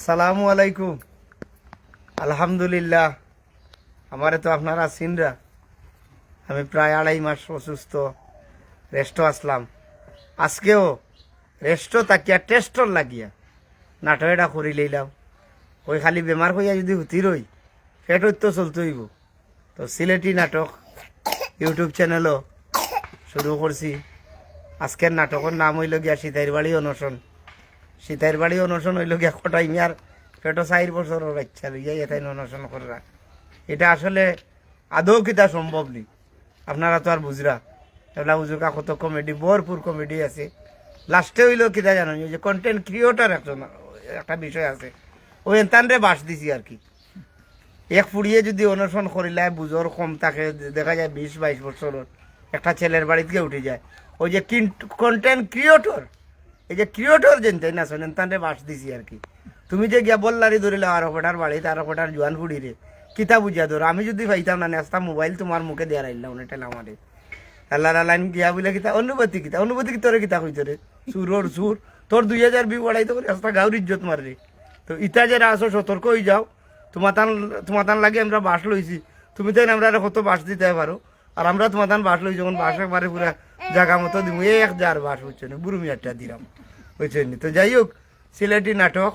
সালামু আলাইকুম। আলহামদুলিল্লাহ। আমারে তো আপনারা চিনরা আমি প্রায় আড়াই মাস অসুস্থ। রেস্ট আসলাম। আজকেও রেস্ট তাকিয়া টেস্টর লাগিয়া নাটক এটা করি লইলাম। ওই খালি বেমার হইয়া যদি হুতি রই পেটত তো চলতে হইব। তো সিলেটি নাটক ইউটিউব চ্যানেলও শুরু করছি আজকের নাটকের নাম হইল গিয়া সীতাইর বাড়ি অনশন। সীতাইর বাড়ি অনশন হইল গিয়া কটাই মিয়ার পেটো চার বছরের বাচ্চা লইয়া এটাই অনশন করা। এটা আসলে আদৌ কিতা সম্ভব নেই আপনারা তো আর বুঝরা। এগুলা উজুকা কত কমেডি ভরপুর কমেডি আছে। লাস্টে হইল কিতা ওই যে কন্টেন্ট ক্রিয়েটর একজন, একটা বিষয় আছে। ওই এনতানরে বাস দিছি আর কি। এক ফুড়িয়ে যদি অনশন করিলে বুঝর কম থাকে দেখা যায় বিশ বাইশ বছর একটা ছেলের বাড়িতে উঠে যায়। ওই যে কন্টেন্ট ক্রিয়েটর এই যে ক্রিয়েটর যেন তাই না শোনেন বাস দিছি আর কি। তুমি যে গিয়া বললারি ধরিলে, আর ফোটার বাড়িতে আর ফোটার জোয়ান ফুড়ি রে কিতা বুঝিয়া ধরো? আমি যদি পাইতাম না, নেস্তা মোবাইল তোমার মুখে দেওয়ার আইলাম না টেলা আমারে আল্লাহ লাইন গিয়া বলে কিতা, অনুভূতি কিতা, অনুভূতি কি তোরে কিতা কইতো রে? সুরর সুর। তোর দুই হাজার বিউ বাড়াইতে করে রাস্তা গাউর ইজ্জত মাররে তো ইটা যারা আসো, সতর্ক হয়ে যাও। তোমার তান তোমার তান লাগে আমরা বাস লইছি। তুমি তো আমরা কত বাস দিতে পারো? আর আমরা তোমার তান বাস লই যখন বাস একবারে পুরা জায়গা মতো দিব এক যার বাস হচ্ছে না বুড়ুমি একটা দিলাম, বুঝছেন তো যাই হোক, সিলেটি নাটক,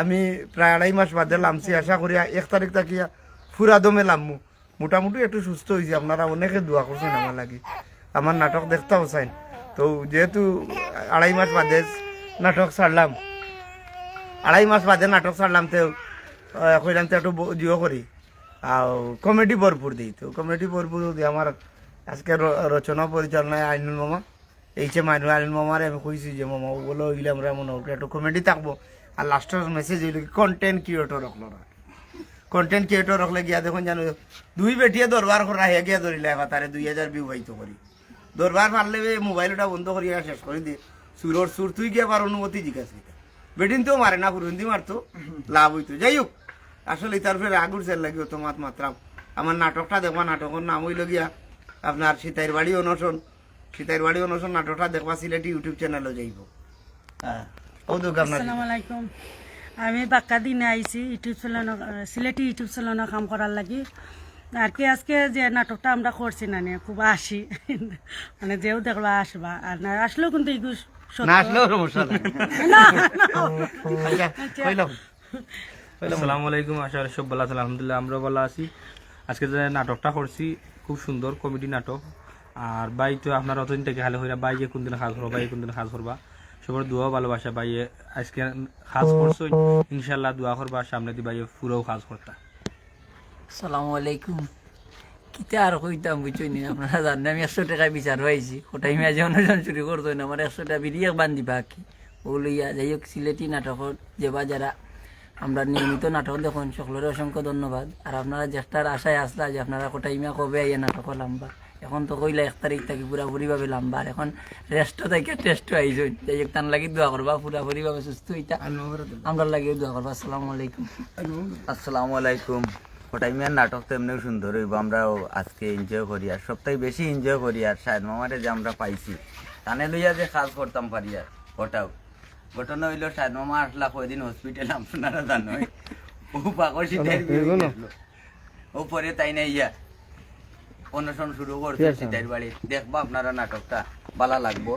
আমি প্রায় আড়াই মাস বাদে লামছি, আশা করি এক তারিখ তাকিয়া ফুরা দমে লামু মোটামুটি একটু সুস্থ হয়েছি আপনারা অনেকে দোয়া করছেন আমার লাগে। আমার নাটক দেখতেও চাইন তো যেহেতু আড়াই মাস বাদে নাটক ছাড়লাম, আড়াই মাস বাদে নাটক ছাড়লাম তো কইলাম তো একটু জিও করি। ভরপুর দিই তো কমেডি ভরপুর দিই আমার আজকে রচনা পরিচালনায় আইনুল মামা। এই যে মাইনুল, আইনুল মামারে আমি কইছি যে, মামা, ও বলে ওইগুলো আমরা মনে হয় একটু কমেডি থাকব। আর লাস্টের মেসেজ হইল কন্টেন্ট ক্রিয়েটর আপনারা কন্টেন্ট ক্রিয়েটর রাখলে গিয়া দেখুন জানো দুই বেটিয়ে দরবার করা হে গিয়া ধরিলে এবার তারে দুই হাজার পাইতো করি। দরবার মারলে মোবাইলটা বন্ধ করিয়া শেষ করে দিয়ে সুরর সুর তুই গিয়া পার অনুমতি জিজ্ঞাসা বেটিন তো মারে না হুরুন্দি মারতো, লাভ হইতো। যাই হোক আসলে তার ফের আগুর সেল লাগিও তোমার মাত্রাম আমার নাটকটা দেখবা নাটকের নাম হইল গিয়া আপনার সীতাইর বাড়ি অনশন। সীতাইর বাড়ি অনশন নাটকটা দেখবা সিলেটি ইউটিউব চ্যানেলও যাইব। হ্যাঁ ও আসসালামু আলাইকুম। আমি বাক্কা দিনে আইছি YouTube channel Sylheti YouTube channel কাম করার লাগি। আর কি আজকে যে নাটকটা আমরা করছি না নিয়ে খুব আসি মানে যেও দেখবা আসবা। আর না আসলেও কিন্তু এগুলো সত্য না আসলেও সমস্যা না, না। কইলাম আসসালামু আলাইকুম আশা করি সব ভালো আছেন আলহামদুলিল্লাহ আমরাও ভালো আছি। আজকে যে নাটকটা করছি খুব সুন্দর কমেডি নাটক। আর বাই তো আপনারা অতদিন থেকে খালি হইরা বাইয়ে কোন দিন কাজ করবা বাইয়ে কোন দিন কাজ করবা। সবার দোয়া ভালোবাসা বাইয়ে আজকে কাজ করছ ইনশাল্লাহ দোয়া করবা সামনে দি বাইয়ে পুরোও কাজ করতা। সালামু আলাইকুম। কিতা আর কইতাম বুঝছই নি আপনারা জানেন আমি একশো টাকা বিচার পাইছি। ওটাই আমি আজ অনুজন চুরি করতো না আমার একশো টাকা বিরিয়ে বান্ধি বাকি ও লইয়া যাই হোক সিলেটি নাটকত যে বা যারা আমরা নিয়মিত নাটক দেখুন, সকলের অসংখ্য ধন্যবাদ। আর আপনারা জ্যেষ্ঠার আশায় আসলা যে আপনারা কোটাইমা কবে আইয়া নাটক লাম্বা। এখন তো কইলা এক তারিখ থাকি পুরাপুরি ভাবে লাম্বা, আর এখন রেস্ট থেকে টেস্ট আইসই যাই হোক, তার লাগি দোয়া করবা পুরাপুরি ভাবে সুস্থ হইতা। আমরা লাগিও দোয়া করবা, আসসালামু আলাইকুম। আসসালামু আলাইকুম। ফটাইমিয়ার নাটক তো এমনিও সুন্দর হইব, আমরাও আজকে এনজয় করি। আর সবথেকে বেশি এনজয় করি, আর শাহেদ মামারে যে আমরা পাইছি, তানে লইয়া যে কাজ করতাম পারি আর ওটাও ঘটনা হইল আসলা কয়দিন হসপিটাল আপনারা জানোই। ও পাকর শীতের ও পরে তাই না ইয়া অনশন শুরু করছে শীতের বাড়ি। দেখব আপনারা নাটকটা ভালো লাগবো।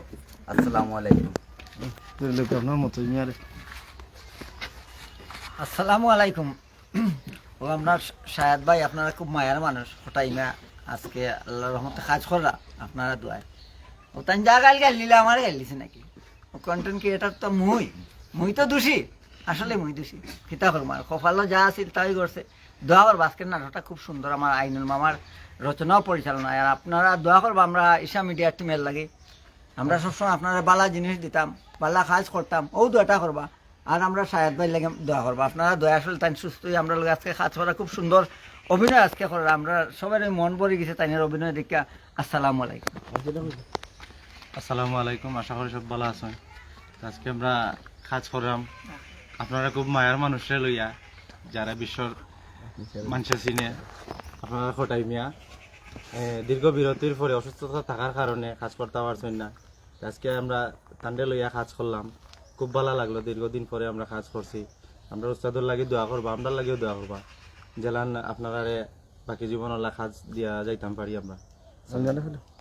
আসসালামু আলাইকুম। আপনার মতো আসসালামু আলাইকুম। ও আপনার শায়াদ ভাই আপনারা খুব মায়ার মানুষ। টাইমে আজকে আল্লাহর রহমতে কাজ করা আপনারা দোয়ায়। ও তাই যা গাল গাল নিলে আমার গাল দিছে নাকি? কন্টেন্ট ক্রিয়েটার তো মুই। মুই তো দোষী। আসলে মুই দোষী। করব আর। কপালও যা আছিল তাই করছে। দোয়া করব। আজকের নাটকটা খুব সুন্দর। আমার আইনুল মামার রচনাও পরিচালনা। আর আপনারা দোয়া করব আমরা ঈশা মিডিয়ার টিমের লাগে। আমরা সবসময় আপনারা বালা জিনিস দিতাম, বালা কাজ করতাম। ও দোয়াটা করবা। আর আমরা সায়াদ ভাই লাগে দোয়া করব। আপনারা দয়া আসলে তাই সুস্থ হয়ে আমরা লগে আজকে কাজ করা খুব সুন্দর অভিনয় আজকে করার আমরা সবাই মন পড়ে গেছে তাইনের অভিনয় দেখা। আসসালামু আলাইকুম। আসসালামু আলাইকুম। আশা করি সব ভালো আছেন। তো আজকে আমরা কাজ করলাম আপনারা খুব মায়ার মানুষরে লইয়া, যারা বিশ্বর মানুষের চিনে, আপনারা খটাই মিয়া। দীর্ঘ বিরতির পরে অসুস্থতা থাকার কারণে কাজ করতে পারছেন না। আজকে আমরা তান্ডে লইয়া কাজ করলাম। খুব ভালো লাগল, দীর্ঘদিন পরে আমরা কাজ করছি। আমরা উস্তাদর লাগে দোয়া করবা আমরা লাগেও দোয়া করবা। জেলান আপনারা বাকি জীবনলা কাজ দিয়া যাইতাম পারি আমরা।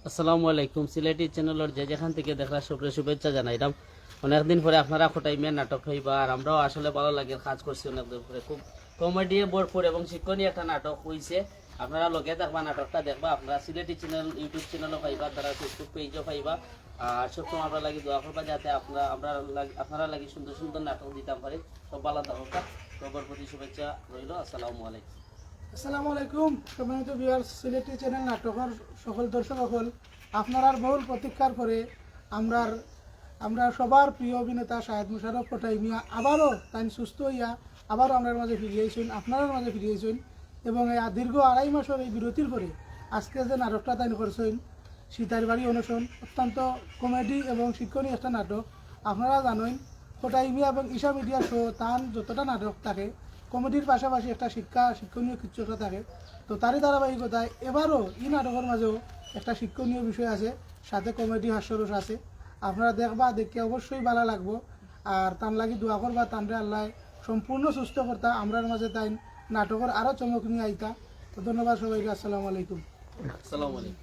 আসসালামু আলাইকুম, সিলেটি চ্যানেলের যে যেখান থেকে দেখা শুভেচ্ছা জানাইলাম। অনেকদিন পরে আপনারা খোটাইমে নাটক হইবা, আর আমরাও আসলে ভালো লাগে, কাজ করছি অনেকদিন পরে। খুব কমেডি, ভরপুর এবং শিক্ষণীয় একটা নাটক হইছে। আপনারা লগে থাকবা, নাটকটা দেখবা। আপনারা সিলেটি চ্যানেল ইউটিউব চ্যানেলও পাইবা, তারা ফেসবুক পেজও পাইবা। আর সবসময় আমরা লাগি দোয়া করবা যাতে আপনারা, আমরা আপনারা লাগি সুন্দর সুন্দর নাটক দিতাম পারি। সব ভালো থাকুক সবার প্রতি শুভেচ্ছা রইল। আসসালামু আলাইকুম। আসসালামু আলাইকুম। সম্মানিত ভিউয়ার্স সিলেটি চ্যানেল নাটকের সকল দর্শক সকল, আপনার বহুল প্রতীক্ষার পরে আমরার আমরা সবার প্রিয় অভিনেতা শাহেদ মুশারফ কোটাই মিয়া আবারও তাই সুস্থ হইয়া আবারও আপনার মাঝে ফিরিয়েছেন আপনার মাঝে ফিরিয়েছেন এবং এই দীর্ঘ আড়াই মাসের এই বিরতির পরে আজকে যে নাটকটা তাই করছেন সীতার বাড়ি অনুষ্ঠান অত্যন্ত কমেডি এবং শিক্ষণীয় একটা নাটক। আপনারা জানেন কোটাই মিয়া এবং ঈশা মিডিয়া শো তান যতটা নাটক থাকে, কমেডির পাশাপাশি একটা শিক্ষা, শিক্ষণীয় কিছু থাকে। তো তারই ধারাবাহিকতায় এবারও এই নাটকের মাঝেও একটা শিক্ষণীয় বিষয় আছে, সাথে কমেডি হাস্যরস আছে। আপনারা দেখবা দেখে অবশ্যই ভালো লাগবো। আর তান লাগি দোয়া করবা তানরে আল্লাহ সম্পূর্ণ সুস্থ করতা আমরার মাঝে তাই নাটকের আরও চমক নিয়ে আইতা। তো ধন্যবাদ সবাইকে আসসালামু আলাইকুম। আসসালামু আলাইকুম।